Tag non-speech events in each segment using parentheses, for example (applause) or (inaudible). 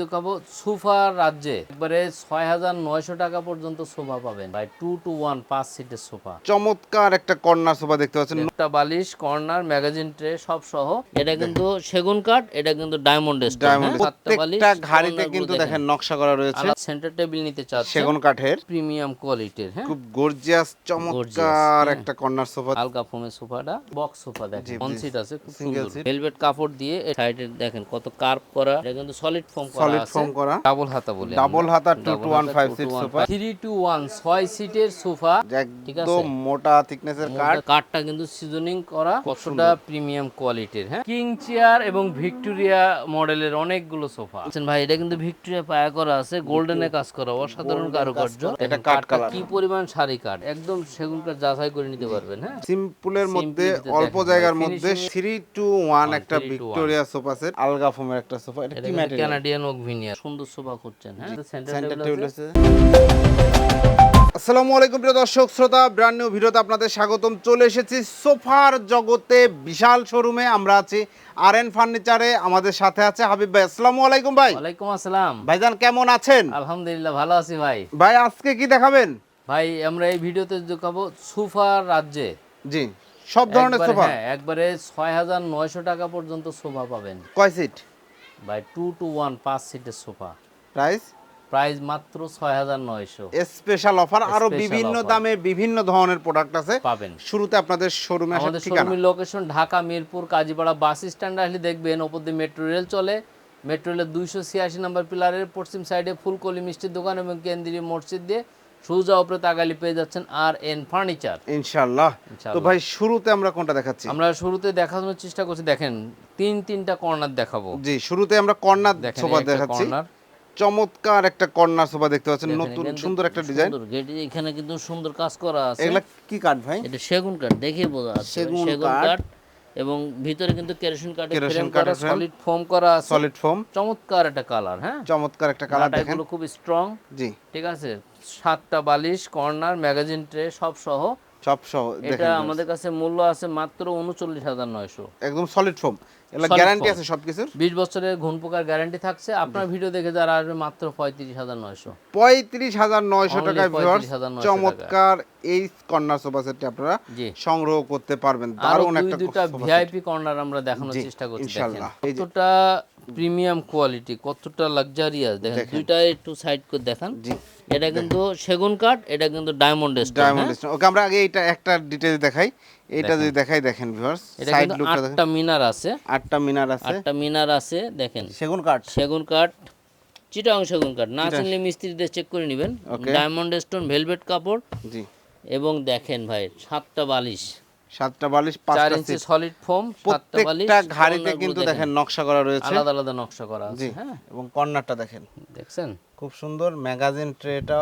দেখাবো সোফার রাজ্যে একবারে ছয় হাজার নয়শো টাকা পর্যন্ত সোফা পাবেন ভাই টু টু ওয়ান পাঁচ সিটের সোফা। চমৎকার একটা কর্নার সোফা দেখতে পাচ্ছেন। একটা বালিশ কর্নার ম্যাগাজিন ট্রে সব সহ। এটা কিন্তু সেগুন কাঠ এটা কিন্তু ডায়মন্ড ডায়মন্ড প্রত্যেকটা ঘাড়িতে কিন্তু দেখেন। নকশা করা রয়েছে। সেন্টার টেবিল নিতে চাচ্ছে সেগুন কাঠের। প্রিমিয়াম কোয়ালিটির হ্যাঁ? খুব গর্জিয়াস চমৎকার একটা কর্নার সোফা। হালকা ফোমের সোফাটা বক্স সোফা দেখেন। ওয়ান সিট আছে খুব সুন্দর। ভেলভেট কাপড় দিয়ে সাইডে দেখেন কত কার্ভ করা। এটা কিন্তু সলিড ফোম করা। সলিড ফোম করা। ডাবল হাতা বলে ডাবল হাতা two two one five seat sofa three two one ছয় সিটের সোফা ঠিক আছে। একদম মোটা থিকনেসের কাঠ কাঠটা কিন্তু সিজনিং করা কতটা প্রিমিয়াম কোয়ালিটির হ্যাঁ? কিং চেয়ার এবং ভিক্টোরিয়া মডেলের অনেকগুলো সোফা আছেন ভাই এটা কিন্তু ভিক্টোরিয়া পায়া করা আছে গোল্ডেনে কাজ করা অসাধারণ কারুকার্য। এটা কাঠটা colour। কি পরিমাণ সারি কাঠ একদম সেগুন কাঠ যাচাই করে নিতে পারবেন হ্যাঁ? সিম্পলের মধ্যে অল্প জায়গার মধ্যে থ্রি টু ওয়ান একটা 3 to 1 ভিক্টোরিয়া সোফা সেট আলগা ফোমের একটা সোফা এটা কি ম্যাটেরিয়াল কানাডিয়ান ওক ভিনিয়ার। সুন্দর সোফা করছেন হ্যাঁ? সেন্টার টেবিল আছে। আসসালামু আলাইকুম প্রিয় দর্শক শ্রোতা ব্র্যান্ড নিউ ভিডিওতে আপনাদের স্বাগতম। চলে এসেছি সোফার জগতে বিশাল শোরুমে আমরা আছি আর এন ফার্নিচারে আমাদের সাথে আছে হাবিব ভাই। আসসালামু আলাইকুম ভাই। ওয়ালাইকুম আসসালাম। ভাইজান কেমন আছেন? আলহামদুলিল্লাহ ভালো আছি ভাই। ভাই আজকে কি দেখাবেন? ভাই আমরা এই ভিডিওতে দেখাবো সোফার রাজ্যে। জি সব ধরনের সোফা? হ্যাঁ, একবারে ছয় হাজার নয়শো টাকা পর্যন্ত সোফা পাবেন। কয় সিট ভাই টু টু ওয়ান পাঁচ সিটের সোফা প্রাইস প্রাইস মাত্র ছয় হাজার নয়শো। স্পেশাল অফার আরও বিভিন্ন দামে বিভিন্ন ধরনের প্রোডাক্ট আছে। পাবেন। শুরুতে আপনাদের শোরুমে আমাদের শোরুমের location Dhaka Mirpur Kazipara bus stand আসলে দেখবেন ওপর দিয়ে মেট্রো রেল চলে। মেট্রো রেলের দুইশো ছিয়াশি নম্বর পিলারের পশ্চিম সাইডে ফুলকলি মিষ্টির দোকান এবং কেন্দ্রীয় মসজিদ দিয়ে সোজা উপরে তাগালি পেয়ে যাচ্ছেন আর এন ফার্নিচার। ইনশাআল্লাহ। তো ভাই শুরুতে আমরা কোনটা দেখাচ্ছি? আমরা শুরুতে দেখানোর চেষ্টা করছি দেখেন তিন তিনটা কর্নার দেখাবো। জি শুরুতে আমরা কর্নার সোফা দেখাচ্ছি। চমৎকার একটা কর্নার সোফা দেখতে পাচ্ছেন নতুন সুন্দর একটা ডিজাইন। এখানে কিন্তু সুন্দর কাজ করা আছে। এগুলা কি কাঠ ভাই? এটা সেগুন কাঠ দেখে বোঝা যাচ্ছে। সেগুন কাঠ। এবং ভিতরে কিন্তু কেরোসিন কাঠের কেরোসিন কাঠের সলিড ফোম করা আছে। সলিড ফোম চমৎকার একটা কালার হ্যাঁ? চমৎকার একটা কালার দেখেন। কালারগুলো খুব স্ট্রং জি। ঠিক আছে? সাতটা বালিশ কর্নার ম্যাগাজিন ট্রে সব সহ সব সহ এটা আমাদের কাছে মূল্য আছে মাত্র উনচল্লিশ হাজার নয়শো। একদম সলিড ফোম গ্যারান্টি। আছে সবকিছুর? বিশ বছরের ঘুণ পোকার গ্যারান্টি থাকছে। আপনার ভিডিও দেখে যারা আসবে মাত্র পঁয়ত্রিশ হাজার নয়শো। পঁয়ত্রিশ হাজার নয়শো টাকায় চমৎকার এই কর্নার সোফা সেটটি আপনারা সংগ্রহ করতে পারবেন। আরও দারুণ একটা ভিআইপি কর্নার আমরা দেখানোর চেষ্টা করছি ইনশাআল্লাহ। কতটা প্রিমিয়াম কোয়ালিটি কতটা লাক্সারিয়াস দেখেন। দুইটা একটু সাইড করে দেখান। এটা কিন্তু সেগুন কাঠ এটা কিন্তু diamond stone diamond stone okay আমরা আগে এটা একটা ডিটেইলস দেখাই। এটা যদি দেখাই দেখেন ভিউয়ার্স সাইড লুকটা দেখেন। আটটা মিনার আছে। আটটা মিনার আছে। আটটা মিনার আছে দেখেন। সেগুন কাঠ। সেগুন কাঠ চিটাং সেগুন কাঠ। না চিনলে মিস্ত্রিদের চেক করে নেবেন. ডায়মন্ড স্টোন ভেলভেট কাপড়। জি। এবং দেখেন ভাই সাতটা বালিশ। সাতটা বালিশ পাঁচটা ইঞ্চি সলিড ফোম প্রত্যেকটা ঘাড়িতে কিন্তু দেখেন। নকশা করা রয়েছে। আলাদা আলাদা নকশা করা আছে হ্যাঁ। এবং কর্নারটা দেখেন। দেখছেন? খুব সুন্দর ম্যাগাজিন ট্রেটা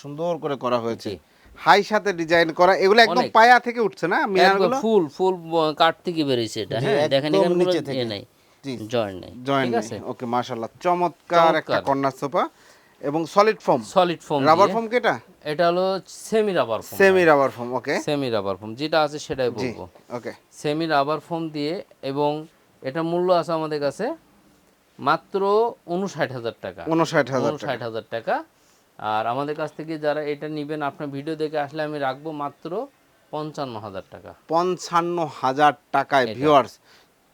সুন্দর করে করা হয়েছে। হাই সাথে ডিজাইন করা এগুলো একদম পায়া থেকে উঠছে না মিনারগুলো? ফুল ফুল কাঠ থেকে বেরিয়েছে এটা হ্যাঁ দেখেন এখানে নিচে থেকে। ইয়ে নাই জি। জয়েন্ট নেই জয়েন্ট ওকে মাশাআল্লাহ চমৎকার একটা। Corner sofa. এবং solid foam solid foam rubber foam কি এটা হলো semi rubber foam semi rubber foam okay semi rubber foam যেটা আছে সেটাই বলব। ওকে সেমি রাবার ফোম দিয়ে এবং এটা মূল্য আছে আমাদের কাছে মাত্র উনষাট হাজার টাকা। উনষাট হাজার টাকা। উনষাট হাজার টাকা। আর আমাদের কাছ থেকে যারা এটা নেবেন আপনার ভিডিও দেখে আসলে আমি রাখব মাত্র পঞ্চান্ন হাজার টাকা। পঞ্চান্ন হাজার টাকায় ভিউয়ার্স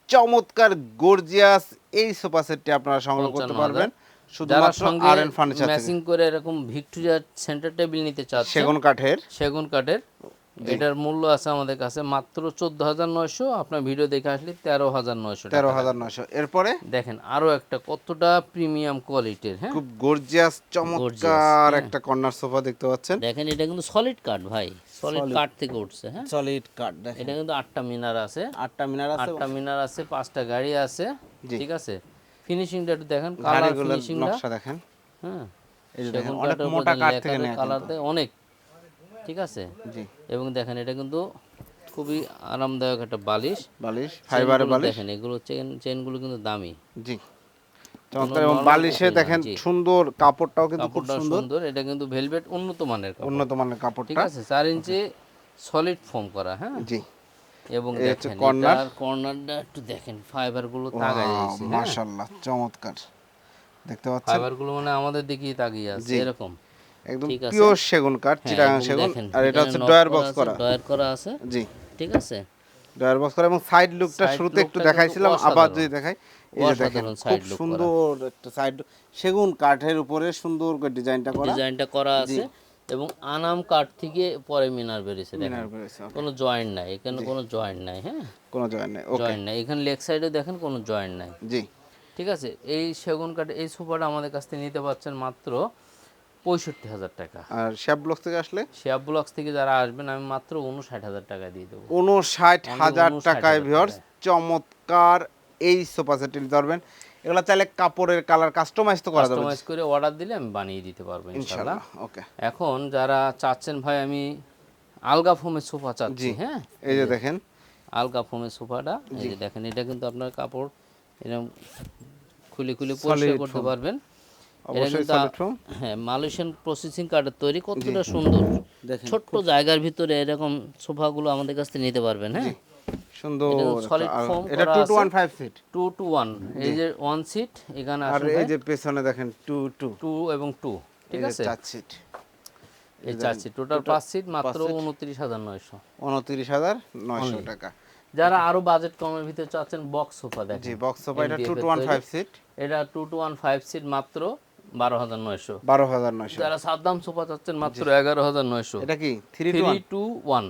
চমৎকার গর্জিয়াস এই সোফা সেটটি আপনারা সংগ্রহ করতে পারবেন। শুধুমাত্র সঙ্গে ফার্নিচার ম্যাচিং করে এরকম ভিক্টোরিয়া সেন্টার টেবিল নিতে চাচ্ছে সেগুন কাঠের। সেগুন কাঠের। এটার মূল্য আছে আমাদের কাছে মাত্র চোদ্দ হাজার নয়শো আপনার ভিডিও দেখে আসলে তেরো হাজার নয়শো তেরো হাজার নয়শো। এরপরে? দেখেন আরও একটা কতটা প্রিমিয়াম কোয়ালিটির হ্যাঁ? খুব গর্জিয়াস চমৎকার একটা কর্নার সোফা দেখতে পাচ্ছেন। দেখেন এটা কিন্তু সলিড কাঠ ভাই। সলিড কাঠ থেকে উঠছে হ্যাঁ? সলিড কাঠ দেখেন। এটা কিন্তু আটটা মিনার আছে। আটটা মিনার আছে। আটটা মিনার আছে পাঁচটা গাড়ি আছে ঠিক আছে? ফিনিশিংটা একটু দেখেন কালার ফিনিশিংটা নকশা দেখেন। হ্যাঁ এই যে দেখেন অনেক মোটা থেকে কালার দেয় অনেক। ঠিক আছে? জি। এবং দেখেন এটা কিন্তু খুবই আরামদায়ক একটা বালিশ। বালিশ ফাইবারের বালিশ। দেখেন এগুলো চেন চেনগুলো কিন্তু দামি। জি। চমৎকার এবং বালিশে দেখেন সুন্দর কাপড়টাও কিন্তু খুব সুন্দর। সুন্দর এটা কিন্তু ভেলভেট উন্নত মানের কাপড়। উন্নত মানের কাপড় ঠিক আছে? চার ইঞ্চি সলিড ফোম করা হ্যাঁ? জি। এবং দেখেন। এটার কর্নারটা একটু দেখেন ফাইবারগুলো তাগায় দিয়েছে হ্যাঁ? মাশাআল্লাহ চমৎকার। দেখতে পাচ্ছেন? ফাইবারগুলো মানে আমাদের দিকেই তাকিয়ে আছে এরকম। একদম পিওর সেগুন কাঠ হ্যাঁ, চিটাগাং সেগুন আর এটা হচ্ছে ডয়ার বক্স করা ডয়ার করা। আছে। জি। ঠিক আছে? ডয়ার বক্স করা এবং সাইড লুকটা শুরুতে একটু দেখাইছিলাম আবার যদি দেখাই এই যে দেখেন খুব। সুন্দর একটা সাইড সেগুন কাঠের উপরে সুন্দর করে ডিজাইনটা করা। ডিজাইনটা করা আছে। এবং আনাম কাঠ থেকে পরে মিনার বেরিয়েছে দেখেন। কোনো জয়েন্ট নাই এখানে কোনো জয়েন্ট নাই হ্যাঁ? কোনো জয়েন নেই ওকে জয়েন্ট নাই। এখানে লেগ সাইডে দেখেন কোনো জয়েন্ট নাই। জি। ঠিক আছে? এই সেগুন কাঠ এই সোফাটা আমাদের কাছ থেকে নিতে পারছেন মাত্র পঁয়ষট্টি হাজার টাকা। আর ব্লক থেকে আসলে? শেয়ার ব্লকস থেকে যারা আসবেন আমি মাত্র উনষাট হাজার টাকা দিয়ে দেবো। উনষাট হাজার 59 টাকায় ভিওর্স চমৎকার এই সোফা সেটটি নিতে পারবেন। এগুলো চাইলে কাপড়ের কালার কাস্টমাইজ তো করা যাবে। কাস্টমাইজ করে অর্ডার দিলে আমি বানিয়ে দিতে পারব ইনশাআল্লাহ। ওকে এখন যারা চাচ্ছেন ভাই আমি আলগা ফোমের সোফা চাচ্ছি হ্যাঁ? এই যে দেখেন। আলগা ফোমের সোফাটা এই যে দেখেন এটা কিন্তু আপনার কাপড় এরকম খুলে খুলে পরিষ্কার করতে পারবেন। হ্যাঁ মালয়েশিয়ান প্রসেসিং কার্ডের তৈরি কতটা সুন্দর। ছোট্ট জায়গার ভিতরে এরকম সোফাগুলো আমাদের কাছ থেকে নিতে পারবেন হ্যাঁ? সুন্দর এটা সিট এই যে সিট এখানে আর এই যে পেছনে দেখেন এবং ঠিক আছে? সিট এই সিট টোটাল সিট মাত্র হাজার নয়শো। টাকা। যারা আরও বাজেট কমের ভিতরে চাচ্ছেন বক্স সোফা জি দেখেন বক্স সোফা এটা টু MDF টু এর ওয়ান তৈরি। ফাইভ সিট এটা two two one five seat মাত্র বারো হাজার নয়শো। বারো হাজার নয়শো। যারা সাদ্দাম সোফা চাচ্ছেন মাত্র এগারো হাজার নয়শো। এটা কি? Three two one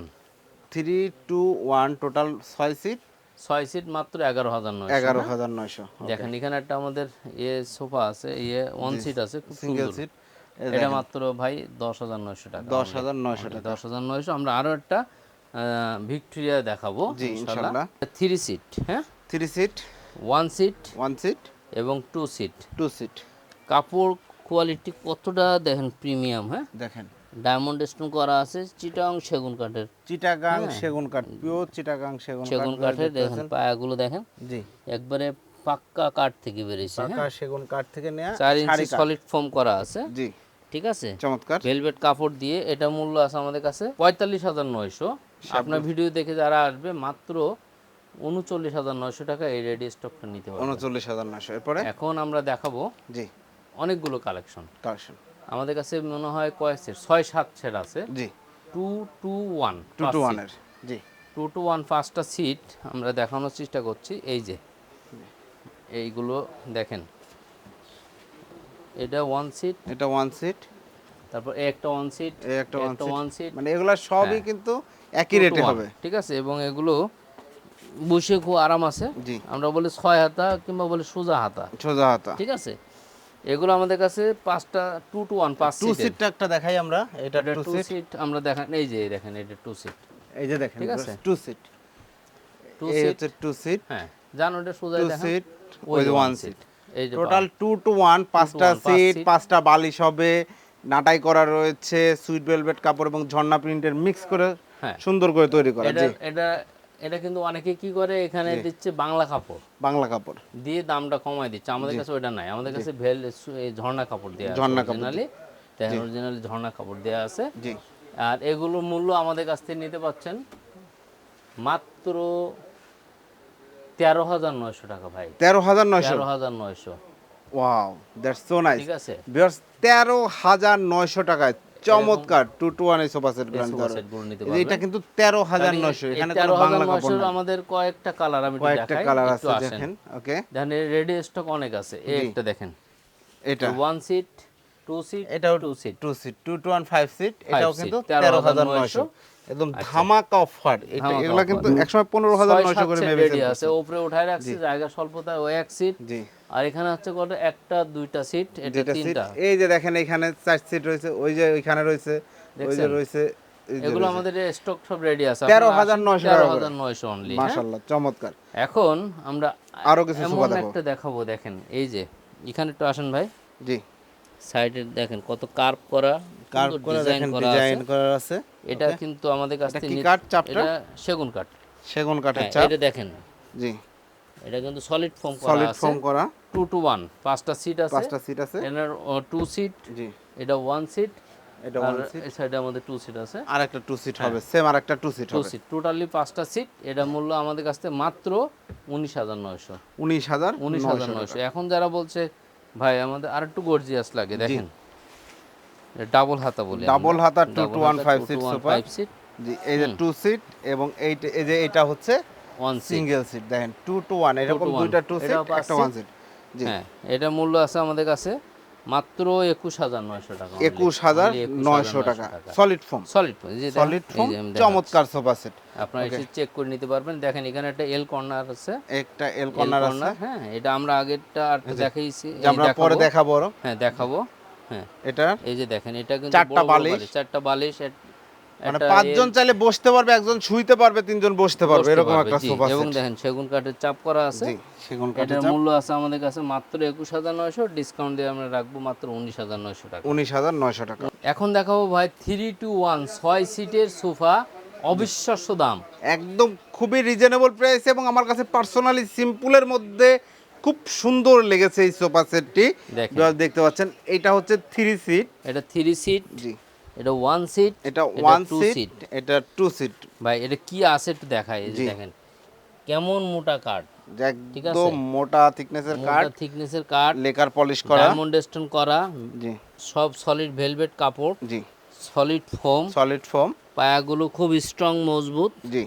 three two one total ছয় সিট ছয় সিট মাত্র এগারো হাজার নয়শো এগারো হাজার নয়শো দেখেন এখানে একটা আমাদের ইয়ে সোফা আছে ইয়ে ওয়ান সিট আছে সিঙ্গেল সিট এটা মাত্র ভাই দশ হাজার নয়শো টাকা দশ হাজার নয়শো টাকা। দশ হাজার নয়শো আমরা আরও একটা ভিক্টোরিয়া দেখাবো ইনশাল্লাহ। থ্রি সিট হ্যাঁ? Three seat one seat one seat এবং টু সিট টু সিট কাপড় কোয়ালিটি কতটা দেখেন প্রিমিয়াম হ্যাঁ? দেখেন। ডায়মন্ড স্টোন করা আছে চিটাং সেগুন কাঠের। চিটাগাং সেগুন কাঠ পিওর চিটাগাং সেগুন হ্যাঁ। সেগুন কাঠের দেখেন পায়াগুলো দেখেন। জি। একবারে পাক্কা কাঠ থেকে বেরিয়েছে হ্যাঁ। পাকা সেগুন কাঠ থেকে নেওয়া চার ইঞ্চি শাড়ি সলিড ফোম করা আছে। জি। ঠিক আছে? চমৎকার। ভেলভেট কাপড় দিয়ে এটা মূল্য আছে আমাদের কাছে পঁয়তাল্লিশ হাজার নয়শো। আপনার ভিডিও দেখে যারা আসবে মাত্র উনচল্লিশ হাজার নয়শো টাকা এই রেডি স্টকটা নিতে পারবে উনচল্লিশ হাজার নয়শো। এরপরে? এখন আমরা দেখাবো জি। অনেকগুলো কালেকশন কালেকশন আমাদের কাছে মনে হয় কয়েক সেট? ছয় সাত সেট আছে। জি। Two two one two two ওয়ানের জি। টু টু ওয়ান পাঁচটা সিট আমরা দেখানোর চেষ্টা করছি। এই যে এইগুলো দেখেন। এটা ওয়ান সিট এটা ওয়ান সিট তারপর একটা ওয়ান সিট একটা ওয়ান সিট মানে এগুলো সবই কিন্তু একই রেটে হবে। ঠিক আছে? এবং এগুলো বসে খুব আরাম আছে। জি। আমরা বলি ছয় হাতা কিংবা বলি সোজা হাতা। সোজা হাতা। ঠিক আছে? এগুলো আমাদের কাছে পাঁচটা টু টু ওয়ান পাঁচ টু সিটটা একটা দেখাই আমরা এটা টু সিট আমরা দেখেন এই যে দেখেন এটা টু সিট এই যে দেখেন ঠিক আছে? টু সিট টু সিট হচ্ছে টু সিট হ্যাঁ। জান ওটা সোজা টু সিট ওই ওয়ান সিট এই যে টোটাল টু টু ওয়ান পাঁচটা সিট পাঁচটা বালিশ হবে নাটাই করা রয়েছে সুইট ভেলভেট কাপড় এবং ঝর্ণা প্রিন্টের মিক্স করে হ্যাঁ। সুন্দর করে তৈরি করা। এটা এটা কিন্তু অনেকে কি করে? এখানে দিচ্ছে বাংলা কাপড়। বাংলা কাপড়। দিয়ে দামটা কমায় দিচ্ছে। আমাদের কাছে ওটা নাই। আমাদের কাছে ভেল এই ঝর্ণা কাপড় দেওয়া ঝর্ণা কাপড়। অরিজিনালি অরিজিনালি ঝর্ণা কাপড় দেওয়া আছে। জি। আর এগুলোর মূল্য আমাদের কাছ থেকে নিতে পাচ্ছেন মাত্র তেরো হাজার নয়শো টাকা ভাই। তেরো হাজার নয়শো? তেরো হাজার নয়শো। ওয়াও দ্যাটস সো নাইস ঠিক আছে? তেরো হাজার নয়শো টাকায় চমৎকার টু টু ওয়ান এই সোফা সেট এটা কিন্তু তেরো হাজার নয়শো এখানে তেরো হাজার নয়শোর আমাদের কয়েকটা কালার আমি কয়েকটা কালার আছে দেখেন ওকে। দেখেন রেডি স্টক অনেক আছে এই একটা দেখেন। এটা। ওয়ান সিট টু সিট এটাও two seat two seat two two one five seat এটাও কিন্তু 13,900 তেরো হাজার নয়শো। একদম ধামাকা অফার। এটা এগুলা কিন্তু একসময় পনেরো হাজার নয়শো করে রেডি আছে উপরে উঠায় রাখছি জায়গা স্বল্পতা ওই এক সিট জি। আর এখানে হচ্ছে কত? একটা দুইটা সিট এটা তিনটা। এই যে দেখেন এখানে চার সিট রয়েছে ওই যে ওইখানে রয়েছে ওই যে রয়েছে এগুলো আমাদের স্টক সব রেডি আছে। 13,900 তেরো টাকা হাজার নয়শো অনলি মাশাআল্লাহ চমৎকার। এখন আমরা আরও কিছু সোফা দেখাবো। একটা দেখাবো। দেখেন এই যে এখানে একটু আসেন ভাই। জি। সাইডে দেখেন কত কার্ভ করা কার্ভ করে দেখেন ডিজাইন আছে। করা আছে। এটা কিন্তু আমাদের কাছ থেকে কাঠ চাপটা? এটা সেগুন কাঠ সেগুন কাঠের হ্যাঁ, চাপ। এটা দেখেন। জি। এটা কিন্তু সলিড ফোম করা সলিড ফোম করা। টু টু ওয়ান পাঁচটা সিট আছে। পাঁচটা সিট আছে। এনার টু সিট জি। এটা ওয়ান সিট এটা ওয়ান সিট এই সাইডে আমাদের টু সিট আছে। আর একটা টু সিট হবে সেম আর একটা টু সিট টু হবে। সিট টোটালি পাঁচটা সিট এটা মূল্য আমাদের কাছ মাত্র উনিশ হাজার নয়শো। উনিশ হাজার উনিশ হাজার নয়শো। এখন যারা বলছে ভাই আমাদের আর একটু গর্জিয়াস লাগে দেখেন। ডাবল হাতা বলি ডাবল হাতা two Double to one হাতা, five two seat to one sofa। five seat, জি এই যে টু সিট এবং এই যে এটা হচ্ছে সিঙ্গেল সিট দেখেন টু টু ওয়ান এরকম দুইটা টু সিট একটা ওয়ান সিট হ্যাঁ এটা মূল্য আছে আমাদের কাছে মাত্র একুশ হাজার নয়শো টাকা। একুশ হাজার নয়শো টাকা। Solid foam solid solid foam চমৎকার সোফা সেট আপনারা এসে চেক করে নিতে পারবেন। দেখেন এখানে একটা এল কর্নার আছে। একটা এল কর্নার আছে। হ্যাঁ এটা আমরা আগেরটা আর দেখাইছি আমরা পরে দেখাবো হ্যাঁ দেখাবো। হ্যাঁ। এটা? এই যে দেখেন এটা কিন্তু চারটা বালিশ। চারটা বালিশ মানে পাঁচজন চাইলে বসতে পারবে একজন শুইতে পারবে তিনজন বসতে পারবে এরকম একটা সোফা এবং দেখেন সেগুন কাঠের চাপ করা আছে। সেগুন কাঠের মূল্য আছে আমাদের কাছে মাত্র একুশ হাজার নয়শো ডিসকাউন্ট দিয়ে আমরা রাখব মাত্র উনিশ হাজার নয়শো টাকা। উনিশ হাজার নয়শো টাকা। এখন দেখাবো ভাই থ্রি টু ওয়ান ছয় সিটের সোফা অবিশ্বাস্য দাম। একদম খুবই রিজনেবল প্রাইস এবং আমার কাছে পার্সোনালি সিম্পলের মধ্যে খুব সুন্দর লেগেছে এই সোফা সেটটি। দেখতে পাচ্ছেন এটা হচ্ছে থ্রি সিট এটা থ্রি সিট জি। এটা ওয়ান সিট এটা ওয়ান two সিট এটা টু সিট ভাই এটা কি আছে একটু দেখায় এই দেখেন। কেমন মোটা কাঠ। একদম মোটা থিকনেসের কাঠ থিকনেসের কাঠ লেকার পলিশ করা। ডায়মন্ড স্টোন করা জি। সব সলিড ভেলভেট কাপড় জি। সলিড ফোম সলিড ফোম পায়াগুলো খুব স্ট্রং মজবুত। জি।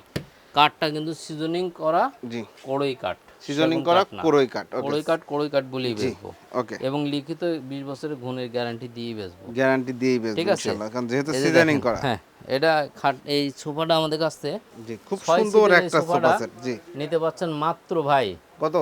কাঠটা কিন্তু সিজনিং করা জি। কড়ই কাঠ সিজনিং করা কোরই কাঠ ওকে কড়ই কাঠ কড়ই কাঠ বলেই বেচবো। ওকে এবং লিখিত বিশ বছরের গুণের গ্যারান্টি দিয়ে বেচবো। গ্যারান্টি দিয়েই বেচবো ঠিক আছে? কারণ যেহেতু সিজনিং করা। হ্যাঁ এটা খাট এই সোফাটা আমাদের কাছে জি খুব সুন্দর একটা সোফা সেট জি। নিতে পাচ্ছেন মাত্র ভাই। কত?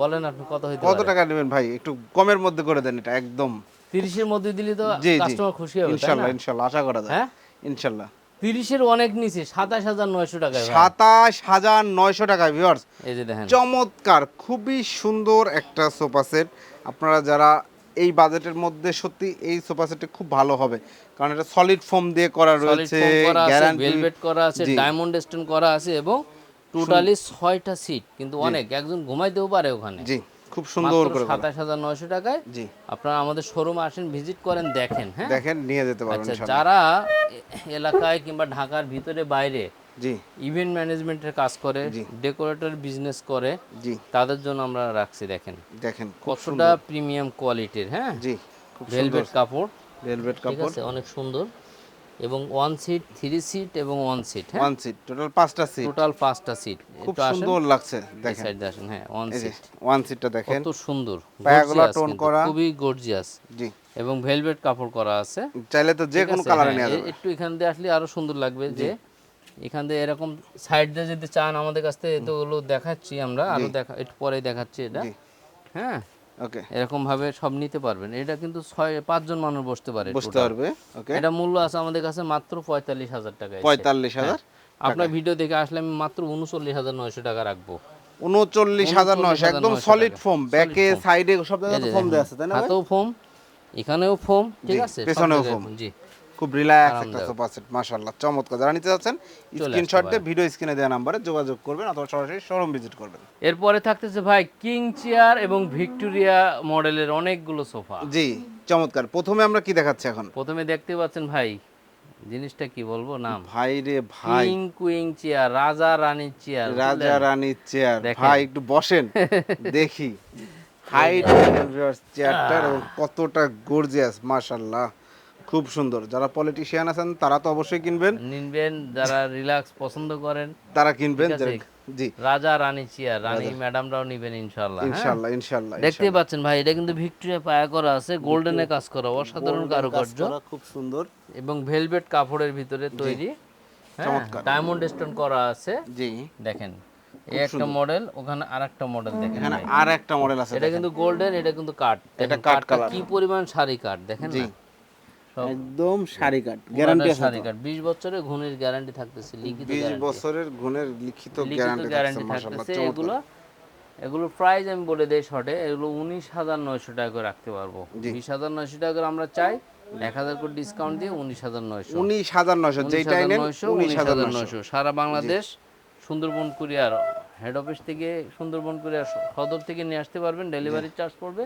বলেন আপনি কত হইতে কত টাকা নেবেন ভাই? একটু কমের মধ্যে করে দেন এটা একদম। তিরিশের মধ্যে দিলে তো কাস্টমার খুশি হবে ইনশাআল্লাহ ইনশাআল্লাহ আশা করা যায়। হ্যাঁ? ইনশাআল্লাহ। তিরিশের অনেক নিচে সাতাশ হাজার নয়শো ভাই। সাতাশ হাজার নয়শো টাকা ভিউয়ার্স এই যে দেখেন। চমৎকার খুবই সুন্দর একটা সোফা সেট। আপনারা যারা এই বাজেটের মধ্যে সত্যি এই সোফা সেটটি খুব ভালো হবে কারণ এটা সলিড ফোম দিয়ে করা রয়েছে ভেলভেট করা আছে। ডায়মন্ড স্টোন করা আছে এবং টোটালি ছয়টা সিট কিন্তু অনেক একজন ঘুমাইতেও পারে ওখানে। জি। খুব সুন্দর করে করা। সাতাশ হাজার নয়শো টাকায় জি। আপনারা আমাদের শোরুমে আসেন ভিজিট করেন দেখেন হ্যাঁ? দেখেন নিয়ে যেতে পারবেন আচ্ছা যারা এলাকায় কিংবা ঢাকার ভিতরে বাইরে জি। ইভেন্ট ম্যানেজমেন্টের কাজ করে ডেকোরেটর বিজনেস করে জি। তাদের জন্য আমরা রাখছি দেখেন। দেখেন কতটা প্রিমিয়াম কোয়ালিটির হ্যাঁ? জি ভেলভেট কাপড়। ভেলভেট কাপড়। অনেক সুন্দর। এবং ওয়ান সিট থ্রি সিট এবং ওয়ান সিট হ্যাঁ? ওয়ান সিট টোটাল পাঁচটা সিট টোটাল পাঁচটা সিট খুব সুন্দর লাগছে দেখেন। সাইড আসেন হ্যাঁ ওয়ান সিট ওয়ান সিটটা দেখেন। কত সুন্দর পায়াগুলা টোন করা। খুবই গর্জিয়াস জি। এবং ভেলভেট কাপড় করা আছে। চাইলে তো যে কোনো কালারে হ্যাঁ, নেওয়া যাবে। একটু এখান দিয়ে আসলে আরও সুন্দর লাগবে যে এখান দিয়ে এরকম সাইড দিয়ে যদি চান আমাদের কাছ থেকে ওগুলো দেখাচ্ছি আমরা আরও দেখা একটু পরে দেখাচ্ছি এটা। হ্যাঁ ওকে এরকম ভাবে সব নিতে পারবেন। এটা কিন্তু ছয় পাঁচজন মানুষ বসতে পারে বসতে পারবে ওকে এটা মূল্য আছে আমাদের কাছে মাত্র পঁয়তাল্লিশ হাজার টাকা পঁয়তাল্লিশ হাজার আপনার ভিডিও দেখে আসলে আমি মাত্র উনচল্লিশ হাজার নয়শো টাকা রাখব। উনচল্লিশ হাজার নয়শো একদম সলিড। ফোম ব্যাকে সাইডে সব জায়গায় ফোম দেওয়া আছে তাই না? হাতেও ফোম এখানেও ফোম ঠিক আছে? পেছনেও foam, জি। খুব রিল্যাক্স একটা সোফা সেট মাশাআল্লাহ। চমৎকার। যারা নিতে যাচ্ছেন স্ক্রিনশট দিয়ে ভিডিও স্ক্রিনে দেওয়া নাম্বারে যোগাযোগ করবেন অথবা সরাসরি শোরুম ভিজিট করবেন। এরপরে থাকতেছে ভাই কিং চেয়ার এবং ভিক্টোরিয়া মডেলের অনেকগুলো সোফা জি চমৎকার। প্রথমে আমরা কি দেখাচ্ছি এখন? প্রথমে দেখতে পাচ্ছেন ভাই জিনিসটা কি বলব নাম? ভাই রে ভাই। কিং কুইং চেয়ার রাজা রানীর চেয়ার রাজা রানীর চেয়ার ভাই একটু বসেন (laughs) দেখি। হাইট চেয়ারটার এবং কতটা গর্জিয়াস মাশাআল্লাহ। খুব সুন্দর। যারা পলিটিশিয়ান আছেন তারা তো অবশ্যই কিনবেন। নিবেন যারা রিল্যাক্স পছন্দ করেন তারা কিনবেন জি। রাজা রানী চেয়ার রানী ম্যাডামরাও নিবেন ইনশাল্লাহ হ্যাঁ? ইনশাআল্লাহ ইনশাআল্লাহ দেখতে পাচ্ছেন ভাই এটা কিন্তু ভিক্টোরিয়া পায়া করা আছে গোল্ডেনে কাজ করা অসাধারণ কারুকার্য। খুব সুন্দর। এবং ভেলভেট কাপড়ের ভিতরে তৈরি চমৎকার। ডায়মন্ড স্টোন করা আছে। জি। দেখেন এই একটা মডেল ওখানে আরেকটা মডেল দেখেন এখানে ভাই। আর একটা মডেল আছে এটা কিন্তু গোল্ডেন এটা কিন্তু কাঠ এটা দেখেন কাঠ কি পরিমাণ শাড়ি কাঠ দেখেন জি। না? একদম শাড়ি কাট গ্যারান্টি আছে শাড়ি কাঠ। 20 বছরের ঘুণের গ্যারান্টি থাকতেছে লিখিত 20 বছরের গুণের লিখিত গ্যারান্টি থাকতেছে এগুলো এগুলো প্রাইস আমি বলে দেই শর্টে এগুলো উনিশ হাজার নয়শো টাকা করে রাখতে পারব। জি। বিশ হাজার নয়শো টাকা করে আমরা চাই এক হাজার করে ডিসকাউন্ট দিয়ে উনিশ হাজার নয়শো। 19900 যেটাই নেন নয়শো 19900 নয়শো। সারা Bangladesh Sundarban courier head office থেকে সুন্দরবন কুরিয়ার সদর থেকে নিয়ে আসতে পারবেন ডেলিভারি চার্জ পড়বে।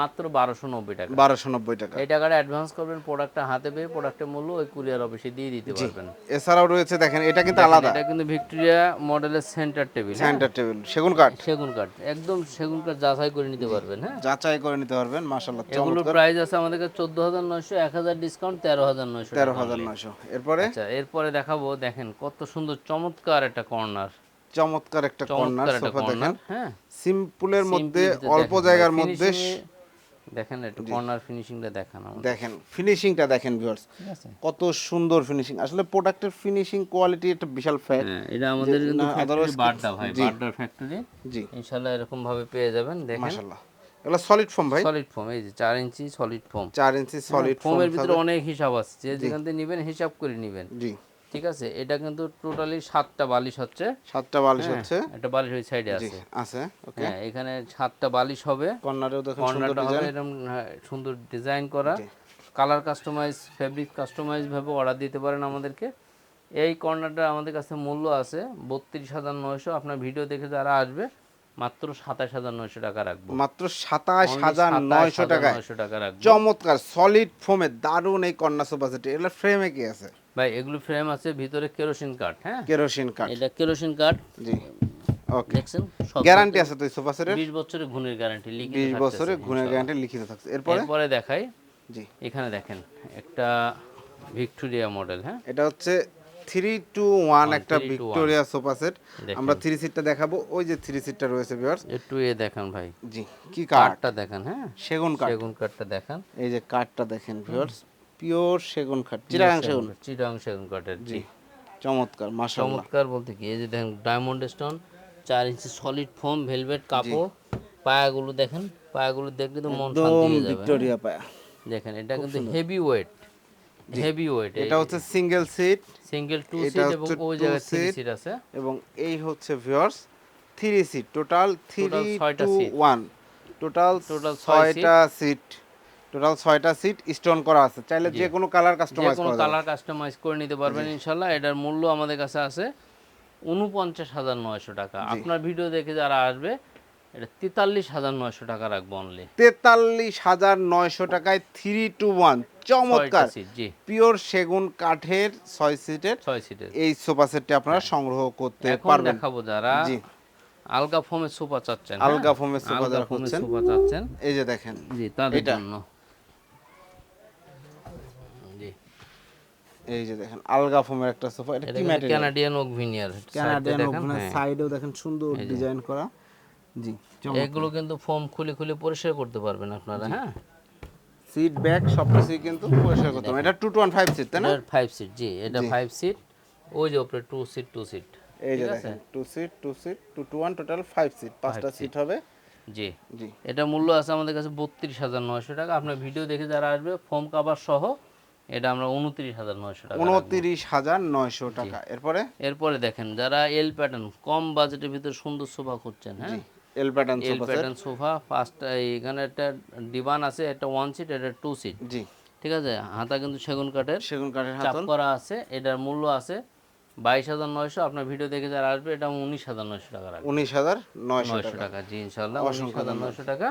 মাত্র বারোশো নব্বই টাকা। বারোশো নব্বই টাকা। এই টাকাটা অ্যাডভান্স করবেন প্রোডাক্টটা হাতে পেয়ে প্রোডাক্টের মূল্য ওই কুরিয়ার অফিসে দিয়ে দিতে পারবেন। এছাড়াও রয়েছে দেখেন এটা কিন্তু আলাদা। এটা কিন্তু ভিক্টোরিয়া মডেলের সেন্টার টেবিল সেন্টার টেবিল সেগুন কাঠ। সেগুন কাঠ একদম সেগুন কাঠ যাচাই করে নিতে পারবেন হ্যাঁ? যাচাই করে নিতে পারবেন মাশাল্লাহ এগুলোর প্রাইস আছে আমাদের কাছে চোদ্দ হাজার নয়শো এক হাজার ডিসকাউন্ট তেরো হাজার নয়শো তেরো হাজার নয়শো। এরপরে? আচ্ছা এরপরে দেখাবো দেখেন কত সুন্দর চমৎকার একটা কর্নার চমৎকার একটা কর্নার সোফা দেখেন। হ্যাঁ? সিম্পলের মধ্যে অল্প জায়গার মধ্যে দেখেন একটু কর্নার ফিনিশিংটা দেখান দেখেন ফিনিশিংটা দেখেন ভিউয়ার্স কত সুন্দর ফিনিশিং আসলে প্রোডাক্টের ফিনিশিং কোয়ালিটি একটা বিশাল ফ্যাক্ট হ্যাঁ এটা আমাদের কিন্তু ফ্যাক্টরি বাড্ডা ভাই বাড্ডার ফ্যাক্টরি জি। ইনশাআল্লাহ এরকম ভাবে পেয়ে যাবেন দেখেন। মাশাল্লাহ এগুলো সলিড ফোম ভাই। সলিড ফোম এই যে চার ইঞ্চি সলিড ফোম চার ইঞ্চি সলিড ফোম ফোমের ভিতরে অনেক হিসাব আছে যে যেখান থেকে নেবেন হিসাব করে নেবেন। জি। ঠিক আছে? এটা কিন্তু টোটালি সাতটা বালিশ হচ্ছে। সাতটা বালিশ হচ্ছে? একটা বালিশ ওই সাইডে আছে। আছে ওকে। হ্যাঁ এখানে সাতটা বালিশ হবে। কর্নারেও দেখুন সুন্দর কর্নারটা হবে ডিজাইন এরকম হ্যাঁ, সুন্দর ডিজাইন করা। কালার কাস্টমাইজ ফেব্রিক কাস্টমাইজ ভাবে অর্ডার দিতে পারেন আমাদেরকে। এই কর্নারটা আমাদের কাছে মূল্য আছে বত্রিশ হাজার নয়শো। আপনার ভিডিও দেখে যারা আসবে মাত্র সাতাশ হাজার নয়শো টাকা রাখব। মাত্র সাতাশ হাজার নয়শো টাকায়। নয়শো টাকা রাখব। চমৎকার সলিড ফোমে দারুণ এই কর্নার সোফা সেট। এগুলো ফ্রেমে কি আছে? ভাই এগুলো ফ্রেম আছে ভিতরে কেরোসিন কাঠ হ্যাঁ? কেরোসিন কাঠ এটা কেরোসিন কাঠ জি ওকে দেখছেন? গ্যারান্টি আছে তো সোফা সেটের? বিশ বছরের ঘুণের গ্যারান্টি লিখিত বিশ থাকতেছে। বছরের গুণের গ্যারান্টি লিখিত থাকছে এরপরে? এরপরে দেখাই। জি। এখানে দেখেন একটা ভিক্টোরিয়া মডেল হ্যাঁ? এটা হচ্ছে থ্রি টু ওয়ান একটা 3 to 1 ভিক্টোরিয়া সোফা সেট। আমরা থ্রি সিটটা দেখাবো। ওই যে থ্রি সিটটা রয়েছে ভিউয়ার্স একটু এ দেখান ভাই। জি কি কাঠটা দেখান হ্যাঁ? সেগুন কাঠ। সেগুন কাঠটা দেখান। এই যে কাঠটা দেখেন ভিউয়ার্স পিওর সেগুন কাঠ চিরাগাং সেগুন। চিটাং সেগুন কাঠের জি। চমৎকার মাশাআল্লাহ। চমৎকার বলতে কি এই যে দেখেন ডায়মন্ড স্টোন চার ইঞ্চি সলিড ফোম ভেলভেট কাপড়। পায়াগুলো দেখেন পায়াগুলো দেখলে তো মন শান্তি হয়ে যাবে ভিক্টোরিয়া পায়া। দেখেন এটা কিন্তু হেভি ওয়েট হেভি ওয়েট এটা হচ্ছে single seat single two seat এবং ওই জায়গায় থ্রি সিট আছে। এবং এই হচ্ছে viewers three seat total three two one total ছয় ছয়টা সিট টোটাল ছয়টা সিট স্টোন করা আছে। চাইলে যে কোনো কালার কাস্টমাইজ করা যাবে। কালার কাস্টমাইজ করে নিতে পারবেন ইনশাল্লাহ। এটার মূল্য আমাদের কাছে আছে উনপঞ্চাশ হাজার নয়শো টাকা। আপনার ভিডিও দেখে যারা আসবে এটা তেতাল্লিশ হাজার নয়শো টাকা রাখব অনলি তেতাল্লিশ হাজার নয়শো টাকায় থ্রি টু ওয়ান চমৎকার। পিওর সেগুন কাঠের ছয় সিটের ছয় সিটের এই সোফা সেটটি আপনারা সংগ্রহ করতে পারবেন। দেখাবো যারা জি। আলগা ফোমের সোফা চাচ্ছেন আলগা সোফা আলগা যারা ফোমের খুঁজছেন। সোফা চাচ্ছেন। এই যে দেখেন জি তাদের জন্য। জি। এই যে দেখেন আলগা ফোমের একটা সোফা এটা কি material Canadian oak veneer Canadian হ্যাঁ। সাইডেও দেখেন সুন্দর ডিজাইন করা। জি এগুলো কিন্তু ফোম খুলে খুলে পরিষ্কার করতে পারবেন আপনারা হ্যাঁ? সিট ব্যাক সবকিছুই কিন্তু পরিষ্কার করতে হবে এটা টু টু ফাইভ সিট তাই না? ফাইভ সিট জি এটা ফাইভ সিট ওই যে টু সিট টু সিট এই যে দেখেন two seat two seat two two one total five seat পাঁচটা সিট হবে। জি। জি। এটা মূল্য আছে আমাদের কাছে বত্রিশ হাজার নয়শো টাকা। আপনার ভিডিও দেখে যারা আসবে ফোম কাভার সহ এটা আমরা উনত্রিশ হাজার নয়শো টাকা। উনত্রিশ হাজার নয়শো টাকা। এরপরে? এরপরে দেখেন যারা এল প্যাটার্ন কম বাজেটের ভিতরে সুন্দর সোফা খুঁজছেন হ্যাঁ? L pattern L sofa L pattern sofa first এখানে একটা ডিভান আছে একটা ওয়ান সিট এটা টু সিট জি। ঠিক আছে? হাতা কিন্তু সেগুন কাঠের। সেগুন কাঠের চাপ করা আছে এটার মূল্য আছে বাইশ হাজার নয়শো আপনার ভিডিও দেখে যারা আসবে এটা উনিশ হাজার নয়শো টাকা উনিশ হাজার নয়শো টাকা। জি ইনশাল্লাহ উনিশ হাজার নয়শো টাকা।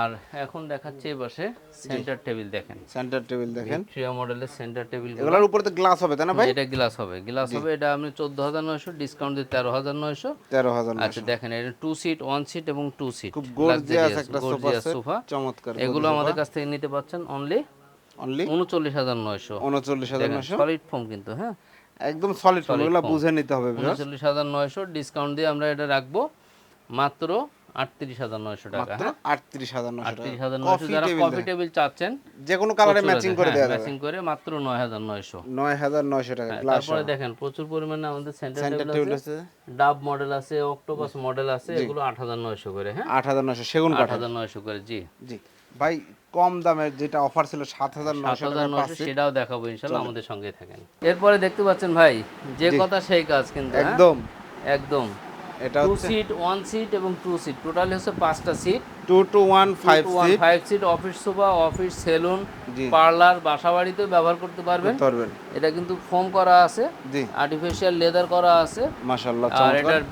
আর এখন দেখাচ্ছে পাশে সেন্টার টেবিল দেখেন। সেন্টার টেবিল দেখেন। ট্রিয়া মডেলের সেন্টার টেবিল এগুলোর উপরে তো গ্লাস হবে তাই না ভাই? এটা গ্লাস হবে। গ্লাস হবে এটা আপনি চোদ্দ হাজার নয়শো ডিসকাউন্ট দিয়ে তেরো হাজার নয়শো। তেরো হাজার আচ্ছা দেখেন এটা টু সিট ওয়ান সিট এবং টু সিট খুব গর্জিয়াস একটা সোফা সোফা চমৎকার এগুলো আমাদের কাছ থেকে নিতে পাচ্ছেন অনলি অনলি উনচল্লিশ হাজার নয়শো। উনচল্লিশ হাজার নয়শো? সলিড ফোম কিন্তু হ্যাঁ? একদম সলিড ফোন এগুলো বুঝে নিতে হবে viewers। উনচল্লিশ হাজার নয়শো ডিসকাউন্ট দিয়ে আমরা এটা রাখব। মাত্র আটত্রিশ হাজার নয়শো টাকা আটত্রিশ হাজার নয়শো আটত্রিশ হাজার নয়শো যারা কফি টেবিল চাচ্ছেন যে কোনো কালারে ম্যাচিং করে দেওয়া ম্যাচিং করে মাত্র নয় হাজার নয়শো। নয় হাজার নয়শো টাকা তারপরে দেখেন প্রচুর পরিমাণে আমাদের সেন্টার টেবিল আছে। ডাব মডেল আছে অক্টোপাস মডেল আছে এগুলো আট হাজার নয়শো করে হ্যাঁ? আট হাজার নয়শো সেগুন আট হাজার নয়শো করে জি। জি। ভাই কম দামের যেটা অফার ছিল সাত হাজার নয়শো হাজার নয়শো সেটাও দেখাবো ইনশাল্লাহ আমাদের সঙ্গে থাকেন। এরপরে দেখতে পাচ্ছেন ভাই যে কথা সেই কাজ কিন্তু হ্যাঁ? একদম। একদম। এটা টু সিট ওয়ান সিট এবং টু সিট টোটাল হচ্ছে পাঁচটা seat two two one five seat five seat office sofa office salon parlour বাসা বাড়িতেও ব্যবহার করতে পারবেন। ধরবেন এটা কিন্তু ফোম করা আছে। জি। আর্টিফিশিয়াল লেদার করা আছে। মাশাল্লাহ আর এটার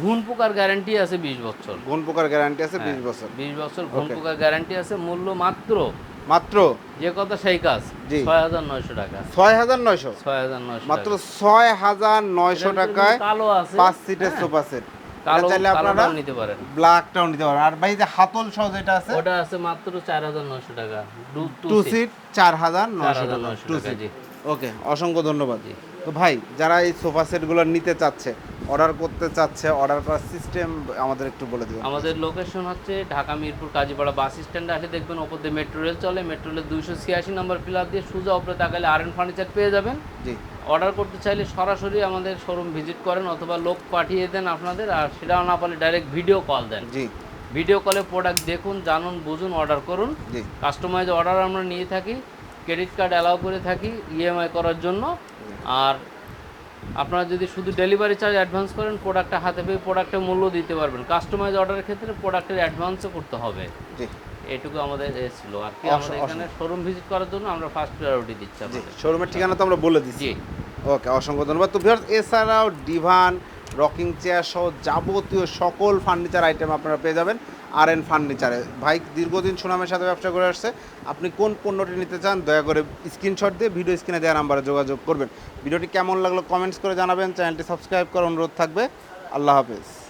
ঘুণ পোকার গ্যারান্টি আছে বিশ বছর। গুণ পোকার গ্যারান্টি আছে বিশ বছর। বিশ বছর ঘুণ Okay. পোকার গ্যারান্টি আছে। মূল্য মাত্র মাত্র? যে কথা সেই কাজ। ছয় হাজার নয়শো টাকা। ছয় হাজার নয়শো? ছয় হাজার নয়শো মাত্র ছয় হাজার নয়শো টাকায় কালো আছে। পাঁচ সিটের সোফা সেট। কালো চাইলে আপনারা নিতে পারেন। ব্ল্যাকটাও নিতে পারেন। আর ভাই যে হাতল সহ যেটা আছে? ওটা আছে মাত্র চার হাজার নয়শো টাকা। Two- seat. চার হাজার নয়শো টাকা। 4,900 টু সিট ওকে অসংখ্য ধন্যবাদ। তো ভাই যারা এই সোফা সেটগুলো নিতে চাচ্ছে অর্ডার করতে চাচ্ছে অর্ডার করার সিস্টেম আমাদের একটু বলে দিবেন। আমাদের লোকেশন হচ্ছে ঢাকা মিরপুর কাজীপাড়া বাস স্ট্যান্ডে আসলে দেখবেন ওপর দিয়ে মেট্রো রেল চলে মেট্রো রেল দুইশো ছিয়াশি নম্বর পিলার দিয়ে সোজা উপরে তাকালে আর এন ফার্নিচার পেয়ে যাবেন। জি। অর্ডার করতে চাইলে সরাসরি আমাদের শোরুম ভিজিট করেন অথবা লোক পাঠিয়ে দেন আপনাদের আর সেটাও না পারলে ডাইরেক্ট ভিডিও কল দেন। জি। ভিডিও কলে প্রোডাক্ট দেখুন জানুন বুঝুন অর্ডার করুন। জি। কাস্টমাইজ অর্ডার আমরা নিয়ে থাকি। ক্রেডিট কার্ড অ্যালাউ করে থাকি ইএমআই করার জন্য। আর আপনারা যদি শুধু ডেলিভারি চার্জ অ্যাডভান্স করেন প্রোডাক্টটা হাতে পেয়ে প্রোডাক্টের মূল্য দিতে পারবেন। কাস্টমাইজ অর্ডারের ক্ষেত্রে প্রোডাক্টের অ্যাডভান্সও করতে হবে। এটুকু আমাদের ছিল। আর কি আমাদের এখানে শোরুম ভিজিট করার জন্য আমরা ফার্স্ট প্রায়োরিটি দিচ্ছি শোরুমের ঠিকানা তো আমরা বলে দিচ্ছি। জি। ওকে অসংখ্য ধন্যবাদ। তো ভিউয়ার্স এছাড়াও ডিভান রকিং চেয়ার সহ যাবতীয় সকল ফার্নিচার আইটেম আপনারা পেয়ে যাবেন। আর এন ফার্নিচারে। ভাই, দীর্ঘদিন সুনামের সাথে ব্যবসা করে আসছে। আপনি কোন পণ্যটি নিতে চান, দয়া করে স্ক্রিনশট দিয়ে ভিডিও স্ক্রিনে দেওয়া নাম্বারে যোগাযোগ করবেন। ভিডিওটি কেমন লাগল, কমেন্টস করে জানাবেন। চ্যানেলটি সাবস্ক্রাইব করার অনুরোধ থাকবে। আল্লাহ হাফেজ।